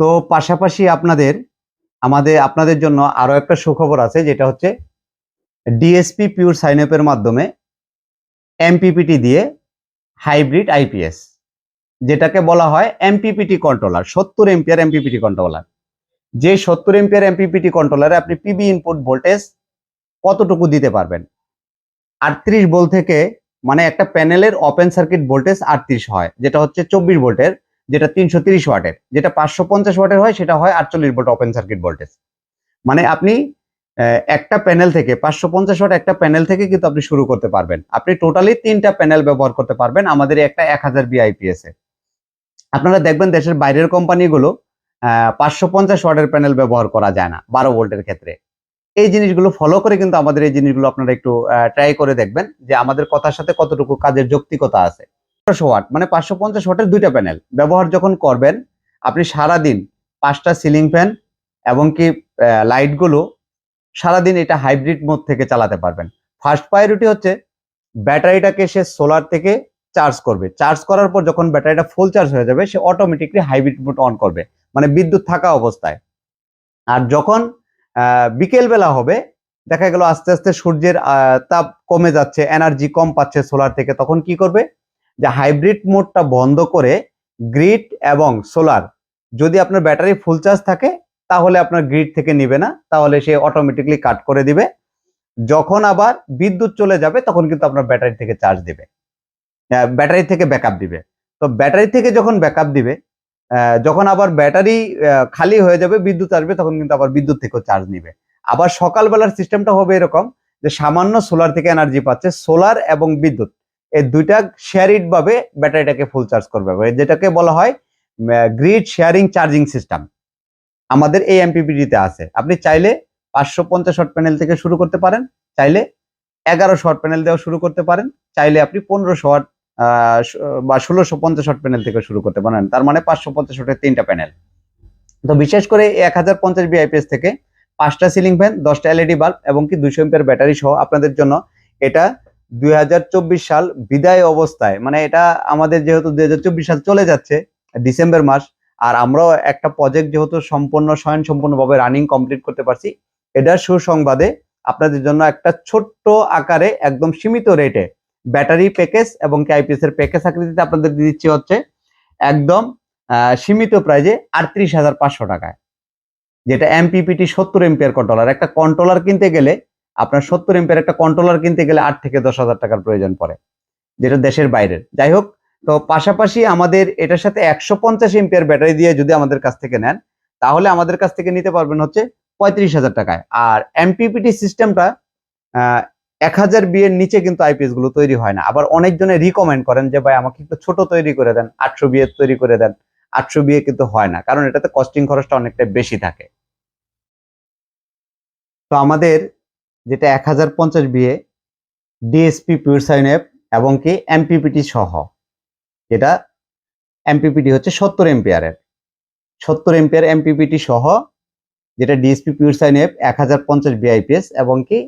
তো পাশাপাশি আপনাদের, আমাদের, আপনাদের জন্য আরও একটা সুখবর আছে, যেটা হচ্ছে ডিএসপি পিওর সাইন আপের মাধ্যমে এমপিপিটি দিয়ে হাইব্রিড আইপিএস যেটাকে বলা হয় এমপিপিটি কন্ট্রোলার সত্তর এম্পিয়ার এমপিপিটি কন্ট্রোলার যে সত্তর এম্পিয়ার এমপিপিটি কন্ট্রোলারে আপনি পিবি ইনপুট ভোল্টেজ কতটুকু দিতে পারবেন? আটত্রিশ ভোল্ট থেকে মানে একটা প্যানেলের ওপেন সার্কিট ভোল্টেজ আটত্রিশ হয়, যেটা হচ্ছে চব্বিশ ভোল্টের যেটা তিনশো তিরিশ ওয়াটের, যেটা পাঁচশো পঞ্চাশ ওয়াটের হয়, সেটা হয় আটচল্লিশ ভোল্ট ওপেন সার্কিট ভোল্টেজ মানে আপনি একটা প্যানেল থেকে, পাঁচশো পঞ্চাশ ওয়াট একটা প্যানেল থেকে কিন্তু আপনি শুরু করতে পারবেন। আপনি টোটালি তিনটা প্যানেল ব্যবহার করতে পারবেন, আমাদের একটা এক হাজার বিআইপিএস এ। আপনারা দেখবেন দেশের বাইরের কোম্পানিগুলো পাঁচশো পঞ্চাশ ওয়াটের প্যানেল ব্যবহার করা যায় না, বারো ভোল্টের ক্ষেত্রে। এই জিনিসগুলো ফলো করে কিন্তু আমাদের এই জিনিসগুলো আপনারা একটু ট্রাই করে দেখবেন যে আমাদের কথার সাথে কতটুকু কাজের যৌক্তিকতা আছে। পাঁচশো ওয়াট মানে পাঁচশো পঞ্চাশ ওয়াটের দুইটা প্যানেল। ব্যবহার যখন করবেন, আপনি সারাদিন পাঁচটা সিলিং ফ্যান এবং কি লাইটগুলো সারাদিন এটা হাইব্রিড মোড থেকে চালাতে পারবেন। ফার্স্ট প্রায়োরিটি হচ্ছে ব্যাটারিটাকে সে সোলার থেকে চার্জ করবে। চার্জ করার পর যখন ব্যাটারিটা ফুল চার্জ হয়ে যাবে, সে অটোমেটিকলি হাইব্রিড মোড অন করবে মানে বিদ্যুৎ থাকা অবস্থায়। আর যখন বিকেল বেলা হবে, দেখা গেল আস্তে আস্তে সূর্যের তাপ কমে যাচ্ছে এনার্জি কম পাচ্ছে সোলার থেকে, তখন কি করবে? যে হাইব্রিড মোডটা বন্ধ করে গ্রিড এবং সোলার যদি আপনার ব্যাটারি ফুল চার্জ থাকে, তাহলে আপনার গ্রিড থেকে নিবে না, তাহলে সে অটোমেটিকলি কাট করে দিবে। যখন আবার বিদ্যুৎ চলে যাবে, তখন কিন্তু আপনার ব্যাটারি থেকে চার্জ দিবে। ব্যাটারি থেকে ব্যাকআপ দিবে। তো ব্যাটারি থেকে যখন ব্যাকআপ দিবে যখন আবার ব্যাটারি খালি হয়ে যাবে, বিদ্যুৎ আসবে, তখন কিন্তু আবার বিদ্যুৎ থেকেও চার্জ নিবে। আবার সকালবেলার সিস্টেমটা হবে এরকম যে সামান্য সোলার থেকে এনার্জি পাচ্ছে সোলার এবং বিদ্যুৎ। এই দুইটা শেয়ারিড ভাবে ব্যাটারিটাকে ফুল চার্জ করবে। যেটাকে বলা হয় গ্রিড শেয়ারিং চার্জিং সিস্টেম আমাদের এই এমপিপিডিতে আছে। আপনি চাইলে পাঁচশো পঞ্চাশ শর্ট প্যানেল থেকে শুরু করতে পারেন, চাইলে এগারো শর্ট প্যানেল দিয়েও শুরু করতে পারেন, চাইলে আপনি পনেরো শর্ট বা ষোলোশো পঞ্চাশ শর্ট প্যানেল থেকে শুরু করতে পারেন। তার মানে পাঁচশো পঞ্চাশ শটের তিনটা প্যানেল তো বিশেষ করে এক হাজার পঞ্চাশ বিআইপিএস থেকে পাঁচটা সিলিং ফ্যান দশটা এলইডি বাল্ব এবং কি দুইশো এম্পিয়ার ব্যাটারি সহ আপনাদের জন্য এটা দুই হাজার চব্বিশ সাল বিদায় অবস্থায় মানে এটা আমাদের যেহেতু দুই হাজার চব্বিশ সাল চলে যাচ্ছে, ডিসেম্বর মাস, আর আমরাও একটা প্রজেক্ট যেহেতু সম্পূর্ণ স্বয়ং সম্পূর্ণভাবে রানিং কমপ্লিট করতে পারছি, এটার সুসংবাদে আপনাদের জন্য একটা ছোট্ট আকারে একদম সীমিত রেটে ব্যাটারি প্যাকেজ এবং কি আইপিএস এর প্যাকেজ আকৃতিতে আপনাদের দিচ্ছি হচ্ছে একদম সীমিত প্রাইজে আটত্রিশ হাজার পাঁচশো টাকায়, যেটা এমপিপিটি সত্তর এম্পিয়ার কন্ট্রোলার একটা কন্ট্রোলার কিনতে গেলে আপনার সত্তর এম্পিয়ার একটা কন্ট্রোলার কিনতে গেলে আট থেকে দশ হাজার টাকার প্রয়োজন পড়ে, যেটা দেশের বাইরের। যাই হোক, তো পাশাপাশি আমাদের এটার সাথে একশো পঞ্চাশ এম্পিয়ার ব্যাটারি দিয়ে যদি আমাদের কাছ থেকে নেন, তাহলে আমাদের কাছ থেকে নিতে পারবেন হচ্ছে পঁয়ত্রিশ হাজার টাকায়। আর এমপিপিটি সিস্টেমটা এক হাজার বিয়ের নিচে কিন্তু আইপিএসগুলো তৈরি হয় না। আবার অনেকজনে রিকমেন্ড করেন যে, ভাই, আমাকে একটু ছোট তৈরি করে দেন, আটশো বিয়ে তৈরি করে দেন। আটশো বিয়ে কিন্তু হয় না, কারণ এটাতে কস্টিং খরচটা অনেকটা বেশি থাকে। তো আমাদের যেটা এক হাজার পঞ্চাশ বিয়ে ডিএসপি পিউর সাইন অ্যাপ এবং কি এমপিপিটি সহ। যেটা এমপিপিটি হচ্ছে সত্তর এম্পিয়ারের সত্তর এম্পিয়ার এমপিপিটি সহ, যেটা ডিএসপি পিউর সাইন অ্যাপ এক হাজার পঞ্চাশ বিআইপিএস এবং কি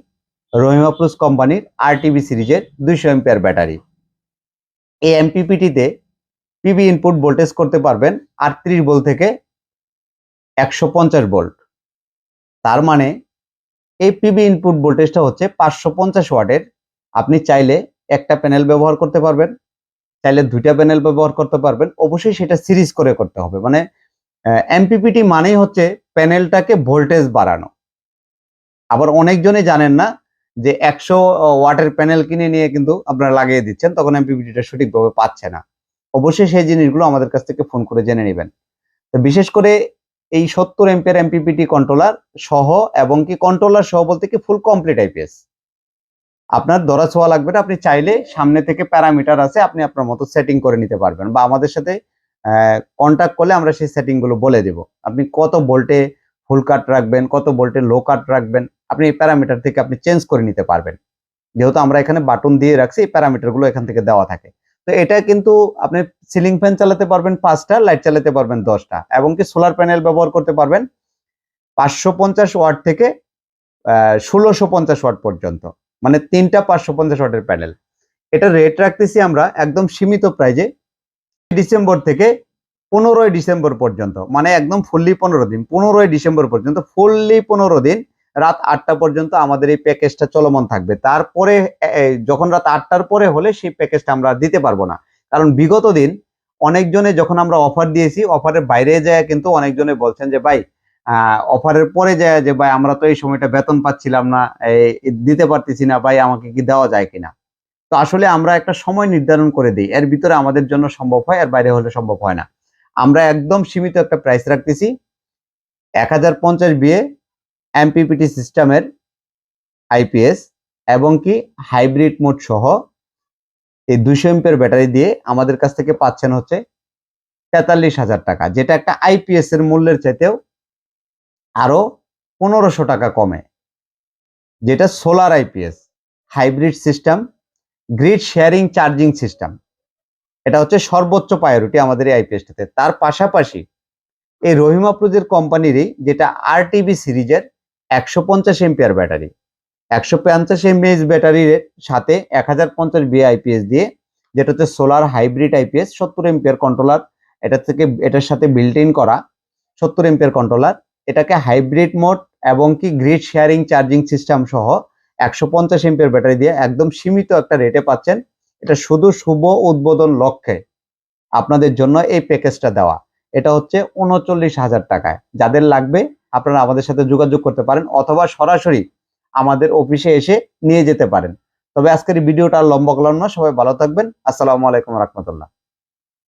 রহিমা প্লুস কোম্পানির আরটিভি সিরিজের দুইশো এম্পিয়ার ব্যাটারি। এই এমপিপিটিতে পিবি ইনপুট ভোল্টেজ করতে পারবেন আটত্রিশ ভোল্ট থেকে একশো পঞ্চাশ ভোল্ট তার মানে এই পিবি ইনপুট ভোল্টেজটা হচ্ছে পাঁচশো পঞ্চাশ ওয়াটের। আপনি চাইলে একটা প্যানেল ব্যবহার করতে পারবেন, চাইলে দুইটা প্যানেল ব্যবহার করতে পারবেন। অবশ্যই সেটা সিরিজ করে করতে হবে। মানে এমপিপিটি মানেই হচ্ছে প্যানেলটাকে ভোল্টেজ বাড়ানো। আবার অনেকজনে জানেন না যে একশো ওয়াটের প্যানেল কিনে নিয়ে কিন্তু আপনারা লাগিয়ে দিচ্ছেন, তখন এমপিপিটিটা সঠিকভাবে পাচ্ছে না। অবশ্যই সেই জিনিসগুলো আমাদের কাছ থেকে ফোন করে জেনে নেবেন। তো বিশেষ করে এই সত্তর এম্পিয়ার এমপিপিটি কন্ট্রোলার সহ এবং কি কন্ট্রোলার সহ বলতে কি ফুল কমপ্লিট আইপিএস আপনার দরা ছোঁয়া লাগবে না, আপনি চাইলে সামনে থেকে প্যারামিটার আছে, আপনি আপনার মতো সেটিং করে নিতে পারবেন বা আমাদের সাথে কন্ট্যাক্ট করলে আমরা সেই সেটিংগুলো বলে দেব। আপনি কত ভোল্টে ফুল কাট রাখবেন, কত ভোল্টে লো কাট রাখবেন, আপনি এই প্যারামিটার থেকে আপনি চেঞ্জ করে নিতে পারবেন। যেহেতু আমরা এখানে বাটন দিয়ে রাখছি, এই প্যারামিটারগুলো এখান থেকে দেওয়া থাকে। তো এটা কিন্তু আপনি সিলিং ফ্যান চালাতে পারবেন পাঁচটা লাইট চালাতে পারবেন দশটা এবং কি সোলার প্যানেল ব্যবহার করতে পারবেন পাঁচশো পঞ্চাশ ওয়াট থেকে ষোলোশো পঞ্চাশ ওয়াট পর্যন্ত মানে তিনটা পাঁচশো পঞ্চাশ ওয়াটের প্যানেল এটা রেট রাখতেছি আমরা একদম সীমিত প্রাইজে ডিসেম্বর থেকে পনেরোই ডিসেম্বর পর্যন্ত মানে একদম ফুললি পনেরো দিন, পনেরোই ডিসেম্বর পর্যন্ত ফুললি পনেরো দিন রাত আটটা পর্যন্ত আমাদের এই প্যাকেজটা চলমান থাকবে। তারপরে যখন রাত আটটার পরে হলে সেই প্যাকেজটা আমরা দিতে পারব না। কারণ বিগত দিন অনেকজনে যখন আমরা অফার দিয়েছি, অফারের বাইরে যায় কিন্তু অনেকজনে বলছেন যে, ভাই অফারের পরে যায় যে, ভাই, আমরা তো এই সময়টা বেতন পাচ্ছিলাম না দিতে পারতেছি না, ভাই, আমাকে কি দেওয়া যায় কিনা? তো আসলে আমরা একটা সময় নির্ধারণ করে দিই। এর ভিতরে আমাদের জন্য সম্ভব হয় আর বাইরে হলে সম্ভব হয় না। আমরা একদম সীমিত একটা প্রাইস রাখতেছি। এক হাজার পঞ্চাশ বিয়ে এমপিপিটি সিস্টেমের আইপিএস এবং কি হাইব্রিড মোড সহ এই দুইশো এমপের ব্যাটারি দিয়ে আমাদের কাছ থেকে পাচ্ছেন হচ্ছে তেতাল্লিশ হাজার টাকা, যেটা একটা আইপিএস এর মূল্যের চাইতেও আরও পনেরোশো টাকা কমে। যেটা solar IPS hybrid system grid sharing charging system এটা হচ্ছে সর্বোচ্চ প্রায়োরিটি আমাদের এই আইপিএসটাতে তার পাশাপাশি এই রহিমা প্রুজের কোম্পানিরই যেটা আরটিবি সিরিজের একশো পঞ্চাশ এমপিআর ব্যাটারি। একশো পঞ্চাশ এমএএইচ ব্যাটারির সাথে এক হাজার পঞ্চাশ বি আইপিএস দিয়ে, যেটা হচ্ছে সোলার হাইব্রিড আইপিএস, সত্তর এমপিআর কন্ট্রোলার, এটা থেকে এটার সাথে বিল্ট ইন করা, সত্তর এমপিআর কন্ট্রোলার। এটাকে হাইব্রিড মোড এবং কি গ্রিড শেয়ারিং চার্জিং সিস্টেম সহ একশো পঞ্চাশ এমপিআর ব্যাটারি দিয়ে একদম সীমিত একটা রেটে পাচ্ছেন। এটা শুধু শুভ উদ্বোধন লক্ষ্যে আপনাদের জন্য এই প্যাকেজটা দেওয়া। এটা হচ্ছে উনচল্লিশ হাজার টাকায়। যাদের লাগবে আপনারা আমাদের সাথে যোগাযোগ করতে পারেন অথবা সরাসরি আমাদের অফিসে এসে নিয়ে যেতে পারেন। তবে আজকের ভিডিওটা লম্বা করলাম না, সবাই ভালো থাকবেন। আসসালামু আলাইকুম রহমতুল্লাহ।